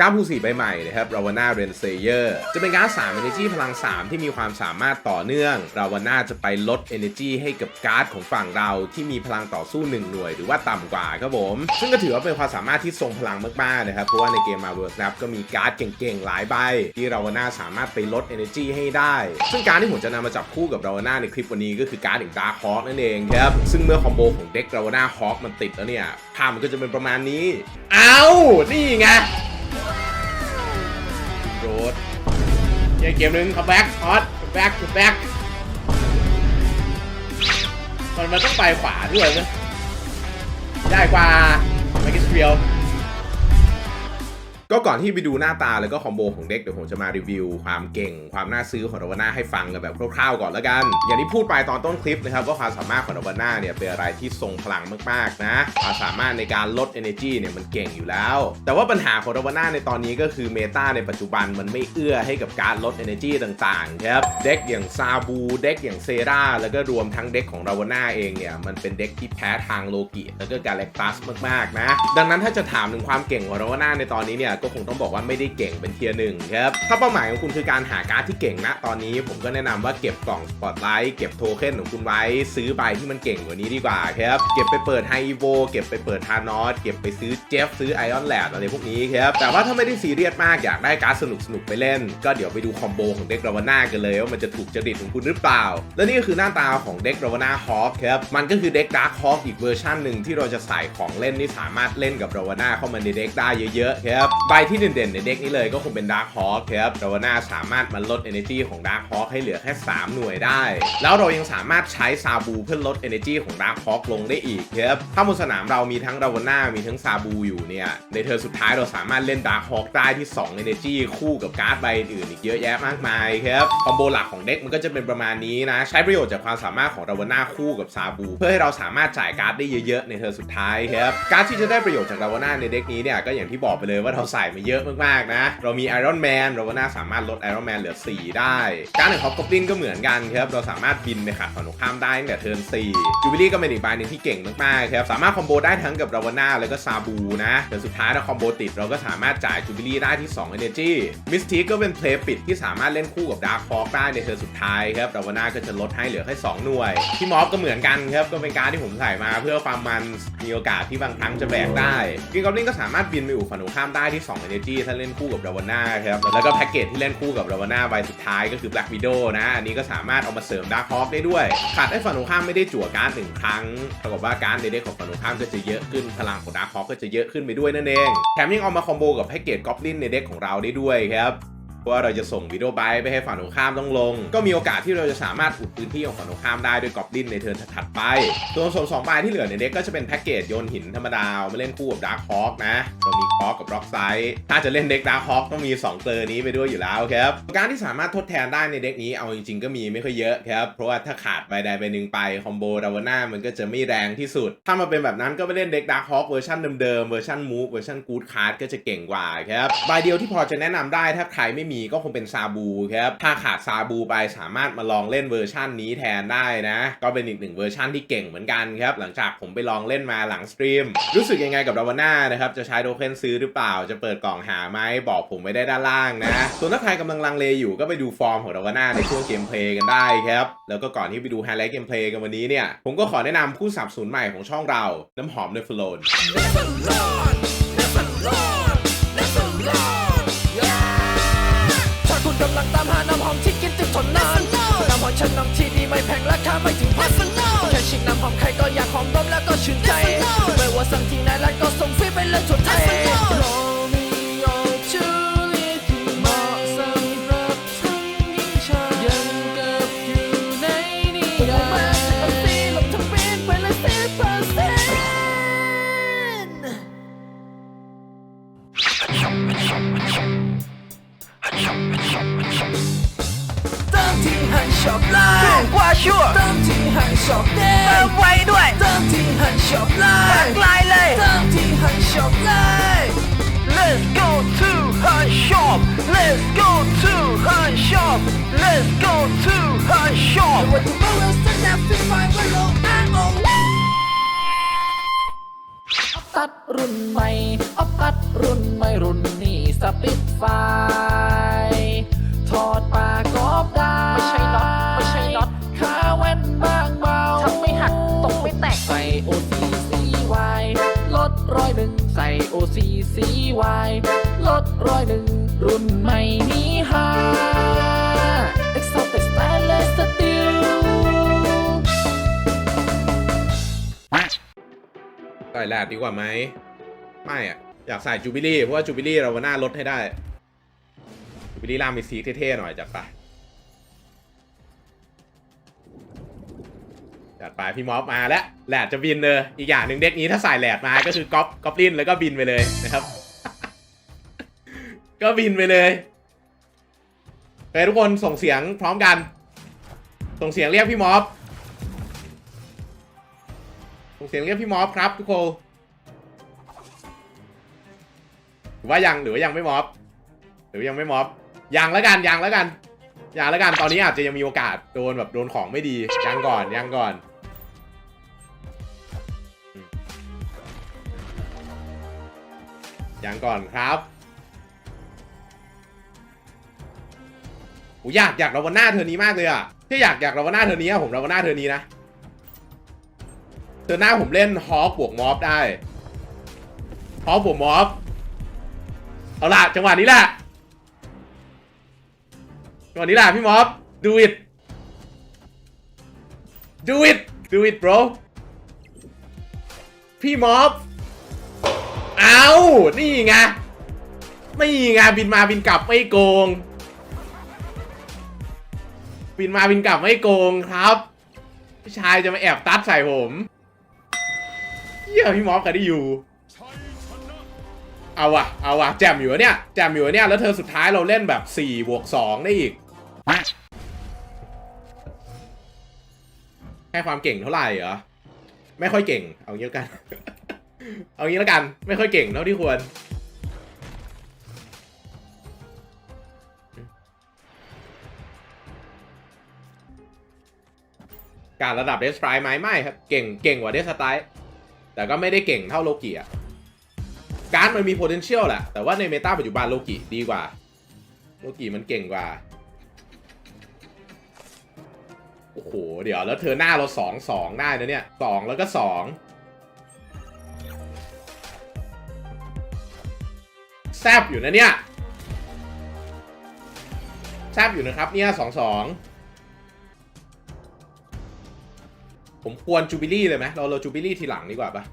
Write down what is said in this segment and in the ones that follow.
การ์ดภูสีใบใหม่นะครับราวาน่าเรนเซเยอร์จะเป็นการ์ด3 Energy พลัง 3 ที่มีความสามารถต่อเนื่องราวาน่าจะไปลด Energy ให้กับการ์ดของฝั่งเราที่มีพลังต่อสู้ 1 หน่วย หรือว่าต่ำกว่าครับผม ซึ่งก็ถือว่าเป็นความสามารถที่ทรงพลังมากๆนะครับ เพราะว่าในเกม Marvel Snap ก็มีการ์ดเก่งๆ หลายใบ ที่ราวาน่าสามารถไปลด Energy ให้ได้ ซึ่งการดที่ผมจะนำมาจับคู่กับราวาน่าในคลิปวันนี้ก็คือการ์ดอย่าง Dark Hawk นั่นเองครับซึ่งเมื่อคอมโบของเด็กราวาน่าฮอคมันติดแล้วเนี่ยภาพมันก็จะเป็นประมาณนี้ เอานี่ไง เกมหนึ่งคัมแบ็กฮอตคัมแบ็กคัมแบ็กมันมันต้องไปขวาด้วยนะได้กว่าไมกิสเฟียล ก็ก่อนที่ไปดูหน้าตาแล้วก็คอมโบของเด็กเดี๋ยวผมจะมารีวิว ความเก่ง ความน่าซื้อของราวาน่าให้ฟังกันแบบคร่าวๆก่อนแล้วกัน อย่างที่พูดไปตอนต้นคลิปนะครับว่าความสามารถของราวาน่าเนี่ยเป็นอะไรที่ทรงพลังมากๆนะความสามารถในการลด energy เนี่ยมันเก่งอยู่แล้ว แต่ว่าปัญหาของราวาน่าในตอนนี้ก็คือเมตาในปัจจุบันมันไม่เอื้อให้กับการลด energy ต่างๆครับเด็กอย่างซาบูเด็กอย่างเซราแล้วก็รวมทั้งเด็กของราวาน่าเองเนี่ยมันเป็นเด็กที่แพ้ทางโลกิแล้วก็กาแล็กตัสมากๆนะดังนั้นถ้าจะถามถึงความเก่งของราวาน่าในตอนนี้เนี่ยก็คงต้องบอกว่าไม่ได้เก่งเป็นเทียร์หนึ่งครับถ้าเป้าหมายของคุณคือการหาการ์ดที่เก่งนะตอนนี้ผมก็แนะนำว่าเก็บกล่องสปอตไลท์เก็บโทเค็นของคุณไว้ซื้อใบที่มันเก่งกว่านี้ดีกว่าครับเก็บไปเปิดไฮโวเก็บไปเปิดทานอสเก็บไปซื้อเจฟซื้อไอออนแลดอะไรพวกนี้ครับแต่ว่าถ้าไม่ได้ซีเรียสมากอยากได้การ์ดสนุกสนุกๆไปเล่น ก็เดี๋ยวไปดูคอมโบของเด็กราวาน่ากันเลยว่ามันจะถูกจริตของคุณหรือเปล่า และนี่ก็คือหน้าตาของเด็กราวาน่าฮอคครับมันก็คือเด็กดาร์คฮอคอีกเวอร์ชันหนึ่งที่เราจะใส่ของเล่นที่สามารถเล่นกับราวาน่าเข้ามาในเด็กได้เยอะๆครับใบที่เด่นๆในเด็กนี้เลยก็คงเป็นดาร์คฮอคครับราวาน่าสามารถมันลด energy ของดาร์คฮอคให้เหลือแค่ 3 หน่วยได้ แล้วเรายังสามารถใช้ซาบูเพื่อลด energy ของดาร์คฮอคลงได้อีกครับถ้าบนสนามเรามีทั้งราวาน่ามีทั้งซาบูอยู่เนี่ยในเทอร์สุดท้ายเราสามารถเล่นดาร์คฮอคได้ที่ 2 energy คู่กับการ์ดใบอื่นอีกเยอะแยะมากมายครับคอมโบหลักของเด็กมันก็จะเป็นประมาณนี้นะใช้ประโยชน์จากความสามารถของราวาน่าคู่กับซาบู เพื่อให้เราสามารถจ่ายการ์ดได้เยอะๆในเทอร์สุดท้ายครับการ์ดที่จะได้ประโยชน์จากราวาน่าในเด็กนี้เนี่ยก็อย่างที่บอกไปเลยว่าเราส่มาเยอะมากๆนะ เรามีไอรอนแมนราวาน่าสามารถลดไอรอนแมนเหลือ 4 ได้ การของฮอปกอบลินก็เหมือนกันครับ เราสามารถบินไปขัดฝั่งตรงข้ามได้ตั้งแต่เทิร์น4จูบิลี่ก็เป็นอีกใบหนึ่งที่เก่งมากๆครับ สามารถคอมโบได้ทั้งกับราวาน่าแล้วก็ซาบูนะแต่สุดท้ายถ้าคอมโบติดเราก็สามารถจ่ายจูบิลี่ได้ที่ 2 Energy มิสทีก็เป็นเพลย์ปิดที่สามารถเล่นคู่กับดาร์คฟอกได้ในเทิร์นสุดท้ายครับราวาน่าก็จะลดให้เหลือแค่2หน่วยที่มอฟก็เหมือนกันครับก็เป็นการที่ผมใส่มาเพื่อความมันมีโอกาสที่บางครั้งจะแบกได้กิงกอบลินก็สามารถบินไปอู่ฝั่งตรงข้ามได้ที่2 Energy ถ้าเล่นคู่กับราวาน่าครับแล้วก็แพ็กเกจที่เล่นคู่กับราวาน่าใบสุดท้ายก็คือ Black Widow นะ อันนี้ก็สามารถเอามาเสริม Dark Hawk ได้ด้วย ขาดให้ฝั่งตรงข้ามไม่ได้จั่วการ์ดหนึ่งครั้งเท่ากับว่าการ์ดในเด็กของฝั่งตรงข้ามก็จะเยอะขึ้นพลังของ Dark Hawk ก็จะเยอะขึ้นไปด้วยนั่นเองแถมยังเอามาคอมโบกับแพ็กเกจ Goblin ในเด็กของเราได้ด้วยครับ ว่าเราจะส่งวิดีโอไบไปให้ฝั่งตรงข้ามต้องลง ก็มีโอกาสที่เราจะสามารถอุดพื้นที่ของฝั่งตรงข้ามได้ด้วยกอบลินในเทิร์นถัดไปส่วนสมสองใบที่เหลือในเด็กก็จะเป็นแพ็กเกจโยนหินธรรมดาเอามาเล่นคู่กับดาร์คฮอคนะเรามีคอกับร็อกไซด์ถ้าจะเล่นเด็กดาร์คฮอคต้องมี2เกลอนี้ไปด้วยอยู่แล้วครับการที่สามารถทดแทนได้ในเด็กนี้เอาจริงๆก็มีไม่ค่อยเยอะครับเพราะว่าถ้าขาดใบใดใบหนึ่งไปคอมโบดาวน่ามันก็จะไม่แรงที่สุด ถ้ามาเป็นแบบนั้นก็ไปเล่นเด็กดาร์คฮอคเวอร์ชันเดิมๆเวอร์ชันมูฟเวอร์ชันกู๊ดคาร์ดก็จะเก่งกว่าครับใบเดียวที่พอจะแนะนำได้ถ้าใครไม่มีก็คงเป็นซาบูครับ ถ้าขาดซาบูไปสามารถมาลองเล่นเวอร์ชันนี้แทนได้นะ ก็เป็นอีกหนึ่งเวอร์ชันที่เก่งเหมือนกันครับ หลังจากผมไปลองเล่นมาหลังสตรีม รู้สึกยังไงกับดาวน่านะครับ จะใช้โทเค็นซื้อหรือเปล่า จะเปิดกล่องหาไหมบอกผมไว้ได้ด้านล่างนะ ส่วนถ้าใครกำลังลังเลอยู่ก็ไปดูฟอร์มของดาวน่าในช่วงเกมเพลย์กันได้ครับ แล้วก็ก่อนที่ไปดูไฮไลท์เกมเพลย์กันวันนี้เนี่ย ผมก็ขอแนะนำผู้สับสนุนใหม่ของช่องเราน้ำหอมเนฟโลนถ้าคุณ กำลังตามหาน้ำหอมที่กินติดทนนานน้ำหอมฉันนำที่ดีไม่แพงราคาไม่ถึงพันแค่ชิมน้ำหอมใครก็อยากหอม ชัวร์เติมที่ให้ช็อปเด้เติมไว้ด้วยเติมที่ให้ช็อปไลหลากน์หลายเลยเติมที่ให้ช็อปไลน์ Let's go to her shop Let's go to her shop Let's go to her shop วันที่มาเวลสแนปฟิไฟว่าโลอ้างโอเติซัดรุ่นใหม่ออฟตัดรุ่นใหม่รุ่นนี้สปิดไฟถอดปากกอบได้ไม่ใช่น็อต ร้อยหนึ่งใส่ OCCY ลดร้อยหนึ่งรุ่นใหม่นี้ฮา Exotic Stainless Steel ใส่แลดดีกว่าไหม ไม่อะอยากใส่จูบิลี่เพราะว่าจูบิลี่เราวันหน้าลดให้ได้ จูบิลี่ล่ามมีซีเท่ๆหน่อยจัดไป จัดไปพี่มอฟมาแล้วแหลดจะบินเลยอีกอย่างหนึ่งเด็กนี้ถ้าใส่แหลดมาก็คือก๊อปก๊อปลินแล้วก็บินไปเลยนะครับ ก็บินไปเลยไปทุกคนส่งเสียงพร้อมกัน ส่งเสียงเรียกพี่มอฟส่งเสียงเรียกพี่มอฟครับทุกคนหรือว่ายังหรือว่ายังไม่มอฟหรือยังไม่มอฟยังแล้วกันยังแล้วกันยังแล้วกันตอนนี้อาจจะยังมีโอกาสโดนแบบโดนของไม่ดียังก่อนยังก่อน ยังก่อนครับผมอยากอยากเราวันหน้าเธอนี้มากเลยอะที่อยากอยากเราวันหน้าเธอนี้อะผมเราวันหน้าเธอนี้นะเธอหน้าผมเล่นฮอปบวกมอฟได้ฮอปบวกมอฟเอาล่ะจังหวะนี้แหละจังหวะนี้แหละพี่มอฟ do it do it do it bro พี่มอฟ เอานี่ไง นี่ไงบินมาบินกลับไม่โกง บินมาบินกลับไม่โกงครับ พี่ชายจะมาแอบตัดใส่ผมเฮียพี่มอฟกับได้อยู่ เอาวะเอาวะแจมอยู่เนี่ย แจมอยู่เนี่ย แล้วเธอสุดท้ายเราเล่นแบบ4บวก2ได้อีก ให้ความเก่งเท่าไหร่เหรอ ไม่ค่อยเก่ง เอางี้แล้วกัน เอางี้แล้วกัน ไม่ค่อยเก่งเท่าที่ควร การระดับเดสไตร์ไหมไม่ครับ เก่งเก่งกว่าเดสไตร์แต่ก็ไม่ได้เก่งเท่าโลกิอะการดมันมี potential แหละ แต่ว่าในเมตาปัจจุบันโลกิดีกว่า โลกิมันเก่งกว่า โอ้โห เดี๋ยวแล้วเธอหน้าเราสองสองได้นะเนี่ยสองแล้วก็สอง แซบอยู่นะเนี่ยแซบอยู่นะครับเนี่ยสองสองผมควรจูบิลี่เลยไหมเราเราจูบิลี่ทีหลังดีกว่าปะ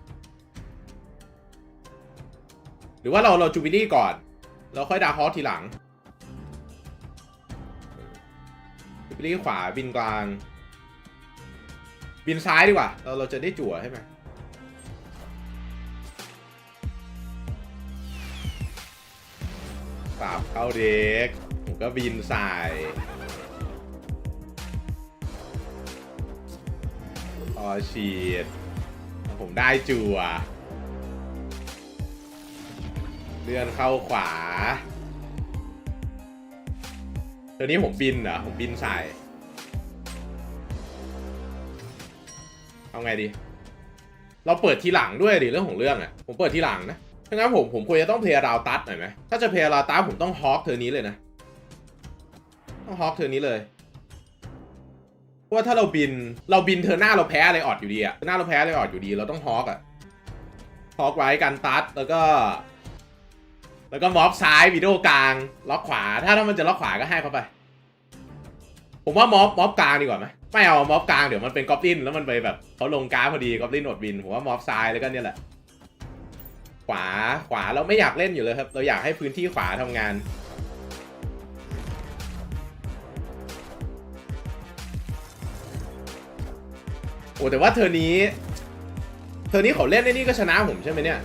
หรือว่าเราเราจูบิลี่ก่อน เราค่อยดาฮอสทีหลังจูบิลี่ขวาบินกลาง บินซ้ายดีกว่า เราเราจะได้จั่วใช่ไหม ปราบเข้าเด็ก ผมก็บินใส่พอฉีด ผมได้จั่วเลื่อนเข้าขวาเดี๋ยวนี้ผมบินเหรอ ผมบินใส่เอาไงดี เราเปิดทีหลังด้วยดิเรื่องของเรื่องอะ่ะ ผมเปิดทีหลังนะ ถ้างั้นผมผมควรจะต้องเพลย์ราวตัดหน่อยไหมถ้าจะเพลย์ราวตัดผมต้องฮอกเธอนี้เลยนะ ต้องฮอกเธอนี้เลยเพราะว่าถ้าเราบินเราบินเธอหน้าเราแพ้อะไรออดอยู่ดีอะหน้าเราแพ้อะไรออดอยู่ดี เราต้องฮอกอะฮอกไว้กันตัดแล้วก็ แล้วก็ม็อบซ้ายวิดีโอกลาง ล็อกขวา ถ้าถ้ามันจะล็อกขวาก็ให้เขาไป ผมว่าม็อบม็อบกลางดีกว่าไหมไม่เอาม็อบกลางเดี๋ยวมันเป็นกอบลินแล้วมันไปแบบเขาลงกราฟพอดีกอบลินอดบินผมว่าม็อบซ้ายแล้วก็เนี่ยแหละ ขวาขวาเราไม่อยากเล่นอยู่เลยครับ เราอยากให้พื้นที่ขวาทำงาน โอ้แต่ว่าเธอนี้ เธอนี้เขาเล่นในนี่ก็ชนะผมใช่ไหมเนี่ย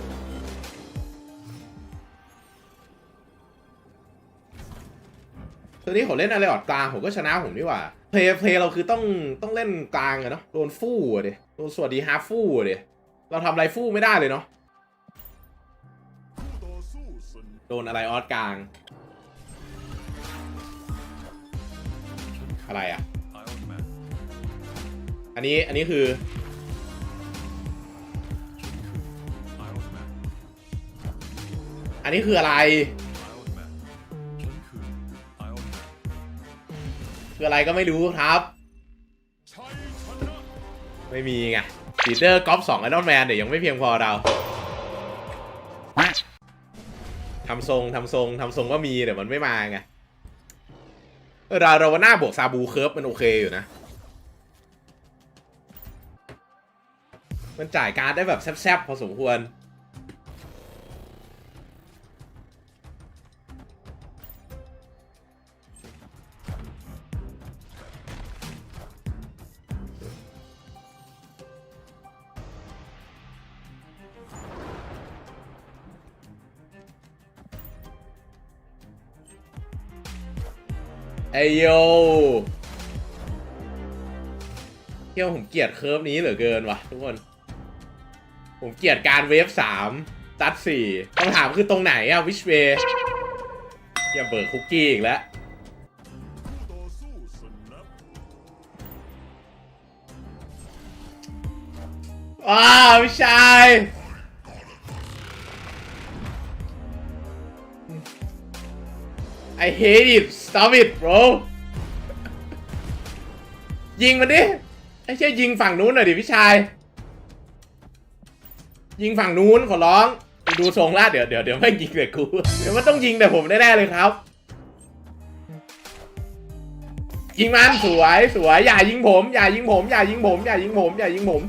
เธอนี้เขาเล่นอะไรออดกลางผมก็ชนะผมนี่หว่าเพย์เพย์เราคือต้องต้องเล่นกลางอะเนาะโดนฟู่อะดิโดนสวัสดีฮาฟฟู่อะดิเราทำอะไรฟู่ไม่ได้เลยเนาะ โดนอะไรออดกลาง อะไรอะ อันนี้อันนี้คือ อันนี้คืออะไร คืออะไรก็ไม่รู้ครับ ไม่มีไงปีเตอร์กอล์ฟสองไอรอนแมนเดี๋ยวยังไม่เพียงพอเรา ทำทรงทำทรงทำทรงว่ามีแต่มันไม่มาไงเราเราว่าหน้าบวกซาบูเคิร์ฟมันโอเคอยู่นะ มันจ่ายการได้แบบแซบๆพอสมควร ไอโยเที่ยวผมเกลียดเคิร์ฟนี้เหลือเกินว่ะทุกคน ผมเกลียดการเวฟสามตัดสี่คำถามคือตรงไหนอะวิชเวอย่าเบิกคุกกี้อีกแล้วว้าวพี่ชาย I hate it stop it bro ยิงมันดิไอ้เชี่ยยิงฝั่งนู้นหน่อยดิพี่ชาย ยิงฝั่งนู้นขอร้อง ดูทรงละเดี๋ยวเดี๋ยวเดี๋ยวไม่ยิงแต่กูเดี๋ยวมันต้องยิงแต่ผมแน่ๆเลยครับ ยิงมันสวยสวยอย่ายิงผม อย่ายิงผม อย่ายิงผม อย่ายิงผม อย่ายิงผม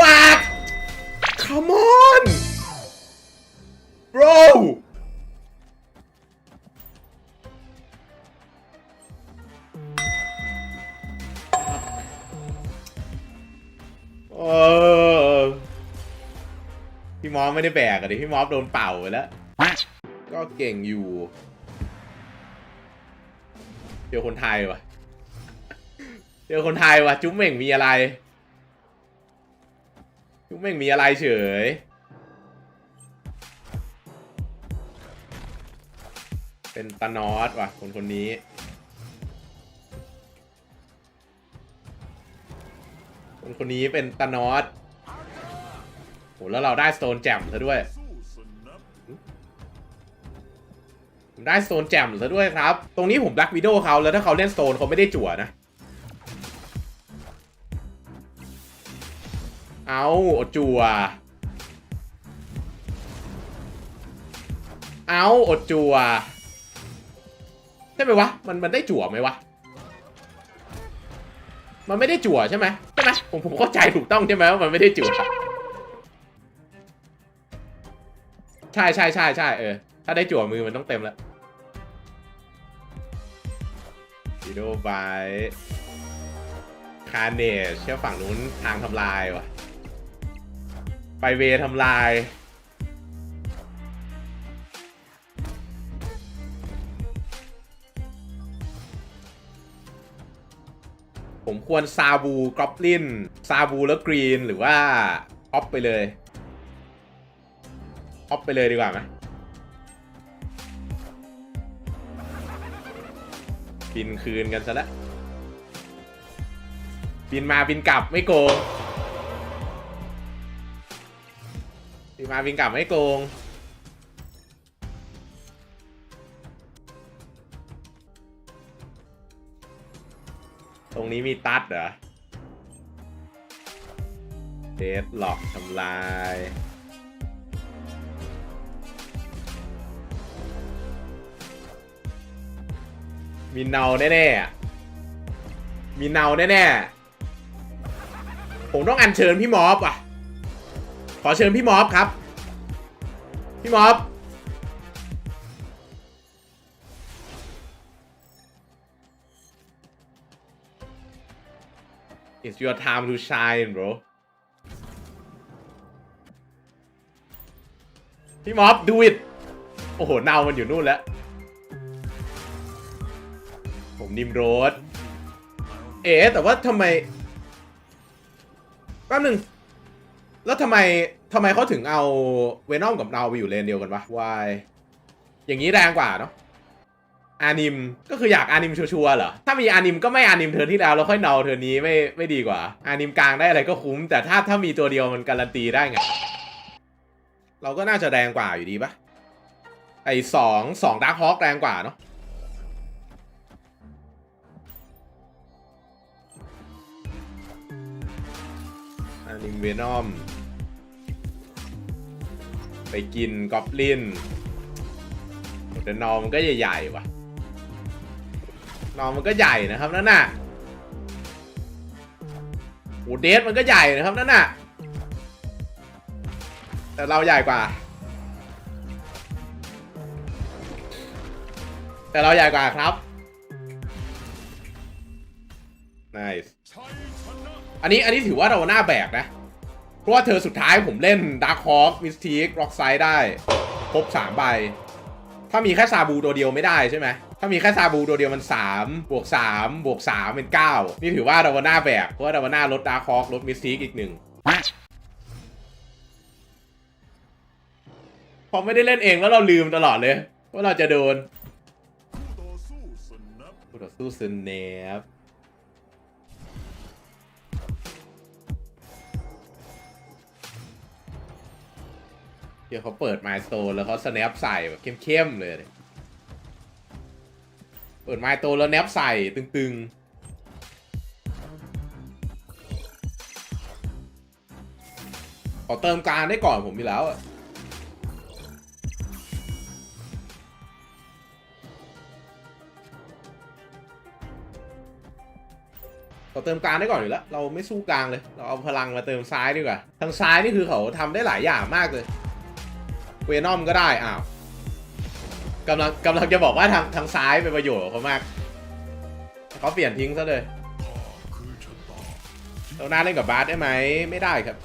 วาก come on bro เออพี่มอสไม่ได้แบกอะดิพี่มอสโดนเป่าไปแล้ว ก็เก่งอยู่ เจอคนไทยวะเจอคนไทยวะจุ๊บเหม่งมีอะไร จุ๊บเหม่งมีอะไรเฉยเป็นตานอสว่ะคนคนนี้ คนคนนี้เป็นตานอสโหแล้วเราได้สโตนแจมซะด้วยผมได้สโตนแจมซะด้วยครับ ตรงนี้ผมแบล็กวิดโอเขาแล้วถ้าเขาเล่นสโตนเขาไม่ได้จั่วนะ เอาอดจั่วเอาอดจั่วใช่ไหมวะ มันมันได้จั่วไหมวะ มันไม่ได้จั่วใช่ไหม ช่ไหมผมผมเข้าใจถูกต้องใช่ไหมว่ามันไม่ได้จั่วใช่ใช่ใช่ใช่เออ ถ้าได้จั่วมือมันต้องเต็มแล้ววิดีโอไบคาเนชเชื่อฝั่งนู้นทางทำลายว่ะ ไปเวทำลาย ผมควรซาบูกรอบลินซาบูแล้วกรีนหรือว่าออฟไปเลยออฟไปเลยดีกว่าไหมบินคืนกันซะแล้วบินมาบินกลับไม่โกงบินมาบินกลับไม่โกง รงนี้มีตัดเหรอเดดหลอกทำลาย มีเนาแน่ๆมีเนาแน่ๆผมต้องอัญเชิญพี่มอฟอะ ขอเชิญพี่มอฟครับ พี่มอฟ It's your time to shine bro พี่มอฟ do it โอ้โหเนามันอยู่นู่นแล้ว ผมนิมโรสเอ๋แต่ว่าทำไมแป๊บหนึ่งแล้วทำไมทำไมเขาถึงเอาเวนอมกับเราไปอยู่เลนเดียวกันวะ why อย่างนี้แรงกว่าเนาะ อานิมก็คืออยากอานิมชัวร์ๆเหรอ ถ้ามีอานิมก็ไม่อานิมเทิร์นที่แล้วแล้วค่อยเนาเทิร์นนี้ไม่ไม่ดีกว่า อานิมกลางได้อะไรก็คุ้ม แต่ถ้าถ้ามีตัวเดียวมันการันตีได้ไง เราก็น่าจะแรงกว่าอยู่ดีปะไอ้สองสองดาร์คฮอคแรงกว่าเนาะอนิมเวนอมไปกินกอบลินแต่นอมันก็ใหญ่ๆว่ะ นอมันก็ใหญ่นะครับนั่นน่ะโอ้เดสมันก็ใหญ่นะครับนั่นน่ะ แต่เราใหญ่กว่า แต่เราใหญ่กว่าครับ nice อันนี้อันนี้ถือว่าเราหน้าแบกนะ เพราะว่าเธอสุดท้ายผมเล่น Dark Hawk Mystique Rock Side ได้ ครบ3ใบ ถ้ามีแค่ซาบูตัวเดียวไม่ได้ใช่ไหม ถ้ามีแค่ซาบูตัวเดียวมัน3บวก3บวก3เป็น 9 นี่ถือว่าเราหน้าแบกเพราะว่าเราหน้าลด Dark Hawk ลด Mystique อีกหนึ่งพอไม่ได้เล่นเองแล้วเราลืมตลอดเลย ว่าเราจะโดนผู้ต่อสู้สแนปเดี๋ยวเขาเปิดไมล์โ n นแล้วเขาสแนปใส่แบบเข้มๆเลย ปิดไมล์โ n นแล้วแนปใส่ตึงๆ ขอเติมกางได้ก่อนผมมีแล้วอเราเติมกลางได้ก่อนอยู่แล้ว เราไม่สู้กลางเลย เราเอาพลังมาเติมซ้ายดีกว่า ทางซ้ายนี่คือเขาทำได้หลายอย่างมากเลย เวนอมก็ได้ อ้าว กำลังกำลังจะบอกว่าทางทางซ้ายเป็นประโยชน์กับเขามากเขาเปลี่ยนทิ้งซะเลยเราหน้าเล่นกับบาสได้ไหมไม่ได้ครับ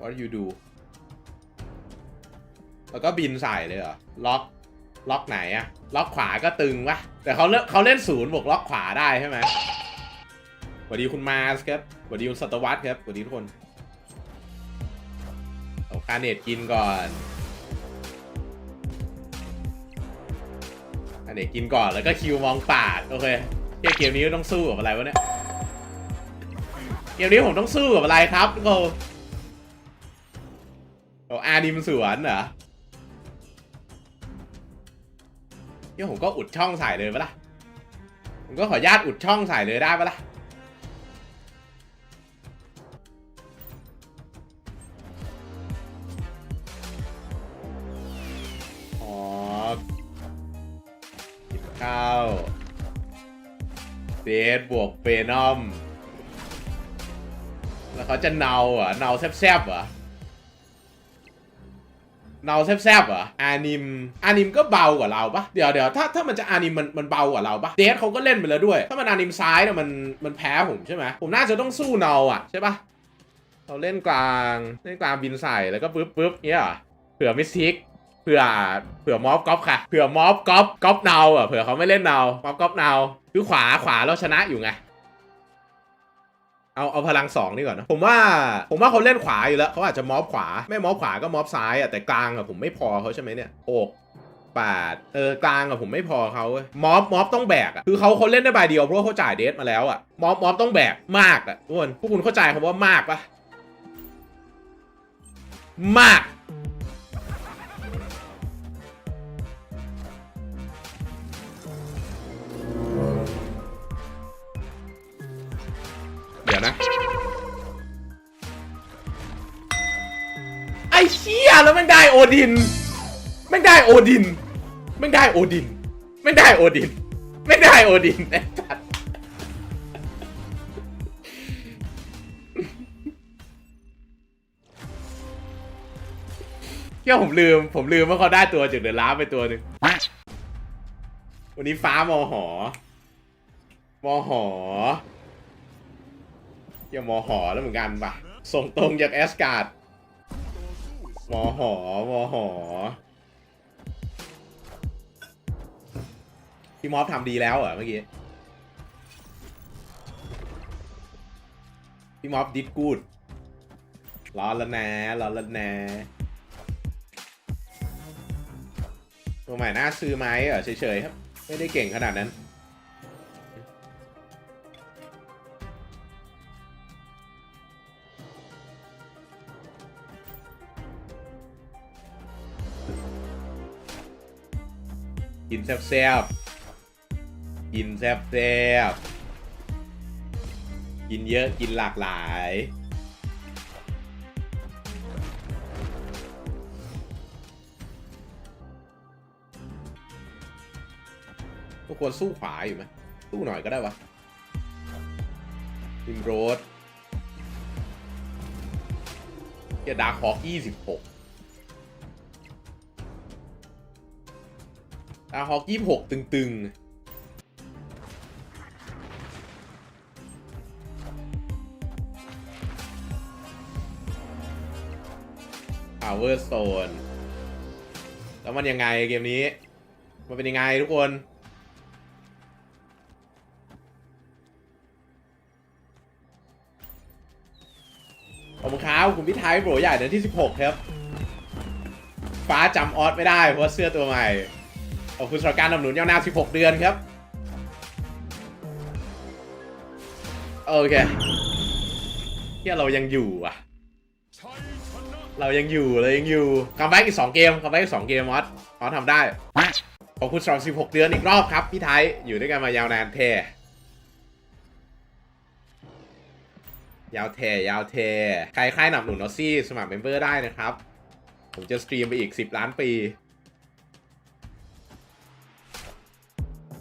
What do you do แล้วก็บินใส่เลยเหรอ ล็อกล็อกไหนอะล็อกขวาก็ตึงวะแต่เขาเล่นเขาเล่นศูนย์บวกล็อกขวาได้ใช่ไหม วัสดีคุณมาสครับสวัสดีคุณสตวัตครับสวัสดีทุกคนเอาคาเนตกินก่อนคาเนตกินก่อนแล้วก็คิวมองปาดโอเคเกมเกมนี้ต้องสู้กับอะไรวะเนี่ยเกมนี้ผมต้องสู้กับอะไรครับทุกคนโอ้อาดิมสวนเหรอนี่ผมก็อุดช่องใส่เลยปะล่ะผมก็ขออนุญาตอุดช่องใส่เลยได้ปะล่ะ กินข้าเดบวกเฟนอม แล้วเขาจะเนาอะเนาแซบๆเหรอเนาแซบๆเหรออานิมอานิมก็เบากว่าเราปะเดี๋ยวเดี๋ยวถ้าถ้ามันจะอานิมมันมันเบากว่าเราปะเดทเขาก็เล่นไปแล้วด้วย ถ้ามันอานิมซ้ายเนี่ยมันมันแพ้ผมใช่ไหมผมน่าจะต้องสู้เนาอะใช่ปะเราเล่นกลางเล่นกลางบินใส่แล้วก็ปึ๊บปึ๊บเนี้ยเหรอเผื่อมิสทิก เผื่อเผื่อมอฟก๊อฟค่ะเผื่อมอฟก๊อฟก๊อฟเนาอะเผื่อเขาไม่เล่นเนามอฟก๊อฟเนาคือขวาขวาเราชนะอยู่ไงเอาเอาพลังสองนี่ก่อนนะผมว่าผมว่าเขาเล่นขวาอยู่แล้วเขาอาจจะมอบขวาไม่มอบขวาก็มอบซ้ายอะแต่กลางอะผมไม่พอเขาใช่ไหมเนี่ยหกแปดเออกลางอะผมไม่พอเขาเมอบมอบต้องแบกอะคือเขาเขาเล่นได้ใบเดียวเพราะเขาจ่ายเดทมาแล้วอะมอบมอบต้องแบกมากอะทุกคนพวกคุณเข้าใจคำว่ามากปะมาก นะ ไอ้เชี่ยแล้วแม่ได้โอดินแม่ได้โอดินแม่ได้โอดินแม่ได้โอดินแม่ได้โอดินไอ้สัสเที่ยผมลืม ผมลืมว่าเขาได้ตัวจากเดอะล้าไปตัวหนึ่งวันนี้ฟ้ามอหอ มอหอ เกี่ยมอหอแล้วเหมือนกันปะส่งตรงจากแอสการ์ดมอหอมอหอพี่มอฟทำดีแล้วเหรอเมื่อกี้ พี่มอฟดิดกูดร้อนแล้วนะร้อนแล้วนะตัวใหม่น่าซื้อไหมเหรอเฉยๆครับ ไม่ได้เก่งขนาดนั้น แซ่บกินแซ่บกินเยอะกินหลากหลาย ก็ควรสู้ขวาอยู่ไหมสู้หน่อยก็ได้วะริมโรดเกียดาคอสยี่สิบหก ตาฮอกยี่หกตึงๆ power zone แล้วมันยังไงเกมนี้ มันเป็นยังไงทุกคนขอบคุณครับคุณพี่ไทยโปรใหญ่เดือนที่ 16 ครับ ฟ้าจำออสไม่ได้เพราะเสื้อตัวใหม่ ขอบคุณสำหรับการนำหนุนยาวนาน16 เดือนครับ โอเคที่เรายังอยู่อะ เรายังอยู่เรายังอยู่คัมแบ็กอีก 2 เกมคัมแบ็กอีก 2 เกมมอสมอสทำได้ ขอบคุณสำหรับ16 เดือนอีกรอบครับ พี่ไทย อยู่ด้วยกันมายาวนานแท้ยาวแทยาวแทใครใครหนับหนุนนอซี่สมัครเมมเบอร์ได้นะครับ ผมจะสตรีมไปอีก 10 ล้านปี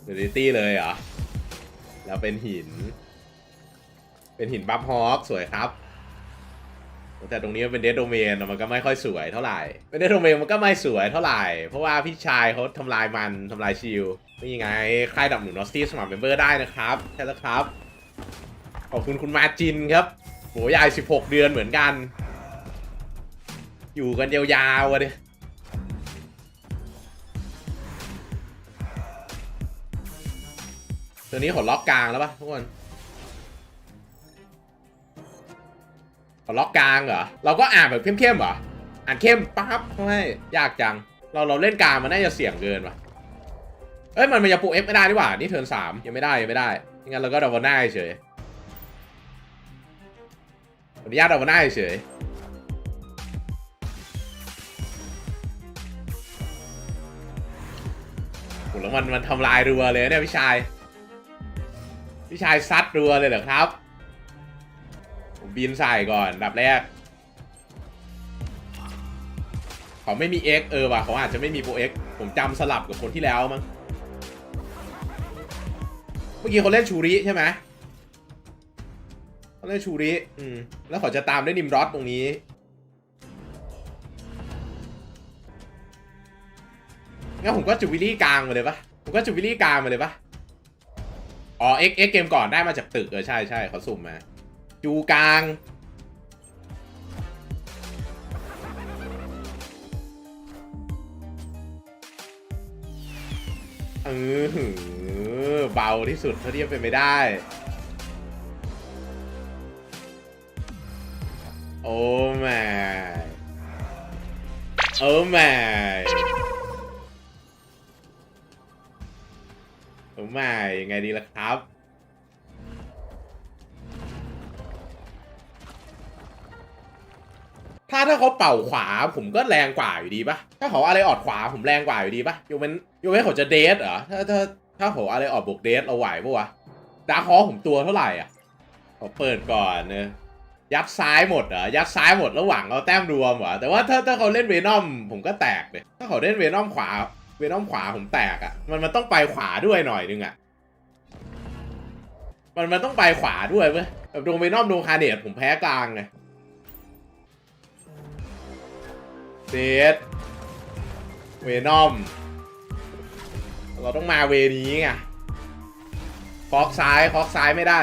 เดลิตี้เลยเหรอ แล้วเป็นหิน เป็นหินบัฟฮอกสวยครับ แต่ตรงนี้มันเป็นเดดโดเมนมันก็ไม่ค่อยสวยเท่าไหร่ เป็นเดดโดเมนมันก็ไม่สวยเท่าไหร่ เพราะว่าพี่ชายเขาทำลายมันทำลายชิลนี่ไงใครดับหนุนนอสซี่สมัครเมมเบอร์ได้นะครับ ใช่แล้วครับ ขอบคุณคุณมาจินครับโหยาย 16 เดือนเหมือนกัน อยู่กันยาวๆอะดิ ตัวนี้ขอล็อกกลางแล้วปะทุกคนขอล็อกกลางเหรอ เราก็อ่านแบบเข้มๆเหรอ อ่านเข้มปั๊บไม่ยากจัง เราเราเล่นกลางมันน่าจะเสี่ยงเกินว่ะเอ้ยมันมันยังปูเอฟไม่ได้ดีกว่า นี่เทิร์นสามยังไม่ได้ยังไม่ได้งั้นเราก็ดาวน์น้าเฉยอนุญาตเอามาหน้าเฉยโหแล้วมันมันทำลายรัวเลยเนี่ยพี่ชาย พี่ชายซัดรัวเลยเหรอครับ ผมบินใส่ก่อนดับแรกเขาไม่มี X เออว่ะเขาอาจจะไม่มีโปร X ผมจำสลับกับคนที่แล้วมั้งเมื่อกี้เขาเล่นชูริใช่ไหมเขาเล่นชูริอืมแล้วเขาจะตามด้วยนิมรอดตรงนี้งั้นผมก็จูวิลี่กลางมาเลยปะผมก็จูวิลี่กลางมาเลยปะ อ๋อ X X เกมก่อนได้มาจากตึกเออใช่ใช่เขาสุ่มมาจูกลาง เออหือเบาที่สุดเท่าที่จะเป็นไปได้ โอ้แม่โอ้แม่ โอ้แม่ยังไงดีล่ะครับ ถ้าถ้าเขาเป่าขวาผมก็แรงกว่าอยู่ดีปะถ้าเขาอะไรออดขวาผมแรงกว่าอยู่ดีปะยกเว้นยกเว้นเขาจะเดทเหรอ ถ้าถ้าถ้าเขาอะไรออดบวกเดทเราไหวปะวะ ดาร์คอผมตัวเท่าไหร่อะขอเปิดก่อนเนอะยัดซ้ายหมดเหรอ ยัดซ้ายหมดแล้วหวังเอาแต้มรวมเหรอ แต่ว่าถ้าถ้าเขาเล่นเวนอมผมก็แตกเลย ถ้าเขาเล่นเวนอมขวา เวนอมขวาผมแตกอะ่ะ มันมันต้องไปขวาด้วยหน่อยนึงอะ่ะ มันมันต้องไปขวาด้วยเว้ยแบบดวงเวนอมดวงคาเนตผมแพ้กลางไงเดดเวนอม เราต้องมาเวนี้ไงคอกซ้ายคอกซ้ายไม่ได้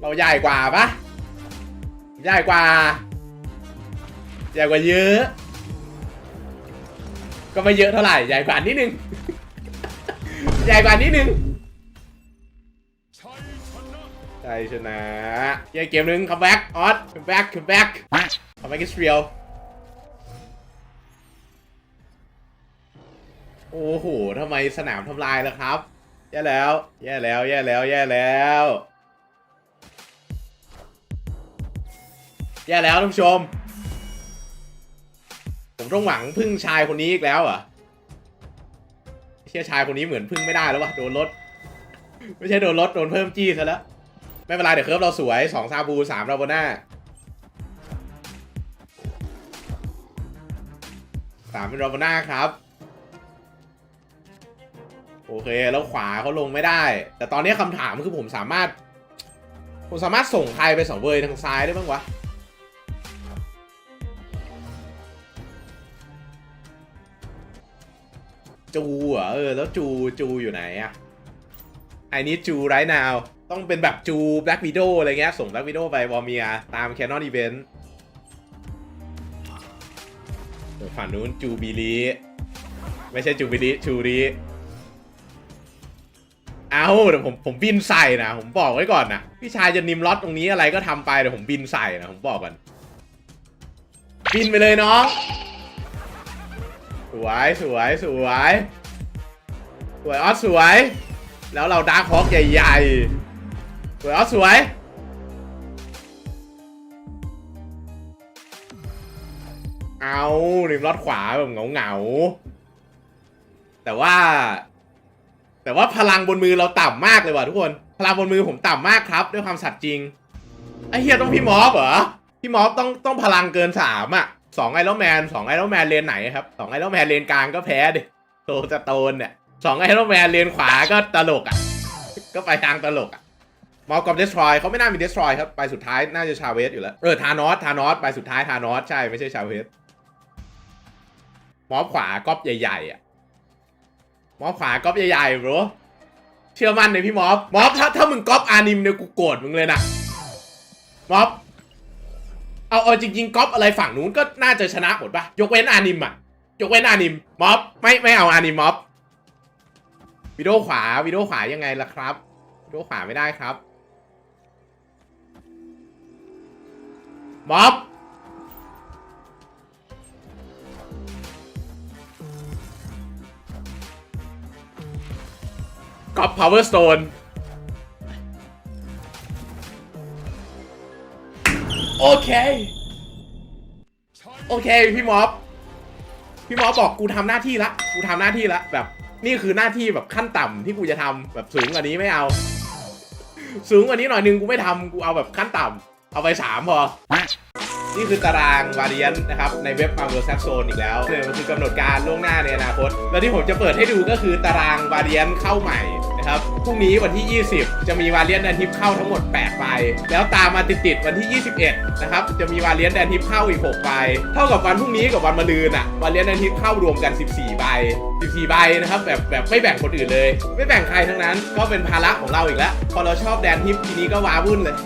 เราใหญ่กว่าปะใหญ่กว่า ใหญ่กว่าเยอะ ก็ไม่เยอะเท่าไหร่ใหญ่กว่านิดนึง ใหญ่กว่านิดนึงใช่ชนะเย้เกมนึงคัมแบ็กออสคัมแบ็กคัมแบ็กคัมแบ็กอิสเรียลโอ้โหทำไมสนามทำลายแล้วครับ แย่แล้ว แย่แล้ว แย่แล้ว แย่แล้ว แย่แล้วท่านผู้ชม ผมต้องหวังพึ่งชายคนนี้อีกแล้วเหรอเชี่ยชายคนนี้เหมือนพึ่งไม่ได้แล้ววะโดนรถไม่ใช่โดนรถโดนเพิ่มจี้ซะแล้วไม่เป็นไรเดี๋ยวเคิร์ฟเราสวยสองซาบูสามราโบน่าสามเป็นโรบน่าครับ โอเคแล้วขวาเขาลงไม่ได้ แต่ตอนนี้คำถามคือผมสามารถ ผมสามารถส่งใครไปสองเวยทางซ้ายได้บ้างวะ จูเหรอเออ แล้วจูจูอยู่ไหนอะไอ้นี้จูไรนาว ต้องเป็นแบบจูแบล็กวิดโออะไรเงี้ย ส่งแบล็กวิดโอไปวอร์เมีย ตามแคนนอนอีเวนต์ฝั่งนู้นจูบิลีไม่ใช่จูบิลีจูรีเอาเดี๋ยวผมผมบินใส่นะ ผมบอกไว้ก่อนนะพี่ชายจะนิมล็อตตรงนี้อะไรก็ทำไปเดี๋ยวผมบินใส่นะ ผมบอกก่อนบินไปเลยน้อง วยสวยสวยสวยออสสวย แล้วเราดาร์คฮอกใหญ่ๆสวยออสสวยเอาริมรอดขวาแบบเหงาเงาๆแต่ว่า แต่ว่าพลังบนมือเราต่ำมากเลยว่ะทุกคน พลังบนมือผมต่ำมากครับ ด้วยความสัตย์จริงไอเฮียต้องพี่มอฟเหรอพี่มอฟต้องต้องพลังเกินสามอะ สองไอรอนแมนสองไอรอนแมนเลนไหนครับสองไอรอนแมนเลนกลางก็แพ้ดิโตจะโตนเนี่ยสองไอรอนแมนเลนขวาก็ตลกอะ ก็ไปทางตลกอะมอฟกับเดสทรอยเขาไม่น่ามีเดสทรอยครับ ไปสุดท้ายน่าจะชาเวสอยู่แล้ว เออ ทานอส ทานอส ไปสุดท้ายทานอส ใช่ ไม่ใช่ชาเวสมอฟขวาก๊อปใหญ่ๆอะมอฟขวาก๊อปใหญ่ๆ bro เชื่อมั่นในพี่มอฟมอฟถ้าถ้ามึงก๊อปอานิมเนี่ยกูโกรธมึงเลยนะมอฟ เอาเอาจริงๆก๊อปอะไรฝั่งนู้นก็น่าจะชนะหมดปะยกเว้นอานิมอะยกเว้นอานิมม็อบไม่ไม่เอาอานิมม็อบวิดีโอขวาวิดีโอขวายังไงล่ะครับวิดีโอขวาไม่ได้ครับม็อบก๊อปพาวเวอร์สโตน โอเค โอเคพี่ม็อบ พี่ม็อบบอกกูทำหน้าที่ละ กูทำหน้าที่ละ แบบ นี่คือหน้าที่แบบขั้นต่ำที่กูจะทำแบบสูงกว่านี้ไม่เอา สูงกว่านี้หน่อยนึงกูไม่ทำกูเอาแบบขั้นต่ำเอาไปสามพอ นี่คือตารางวาเรียนนะครับ ในเว็บมาเวอร์แซโซนอีกแล้วเนี่ยมันคือกำหนดการล่วงหน้าในอนาคต แล้วที่ผมจะเปิดให้ดูก็คือตารางวาเรียนเข้าใหม่ ครับ พรุ่งนี้วันที่ 20 จะมีวาเลียนแดนทิปเข้าทั้งหมด 8 ใบ แล้วตามมาติดๆวันที่ 21 นะครับ จะมีวาเลียนแดนทิปเข้าอีก 6 ใบ เท่ากับวันพรุ่งนี้กับวันมะรืนอะวาเลียนแดนทิปเข้ารวมกัน 14 ใบ 14 ใบนะครับ แบบแบบไม่แบ่งคนอื่นเลย ไม่แบ่งใครทั้งนั้น ก็เป็นภาระของเราอีกแล้ว พอเราชอบแดนทิปทีนี้ก็ว้าวุ่นเลย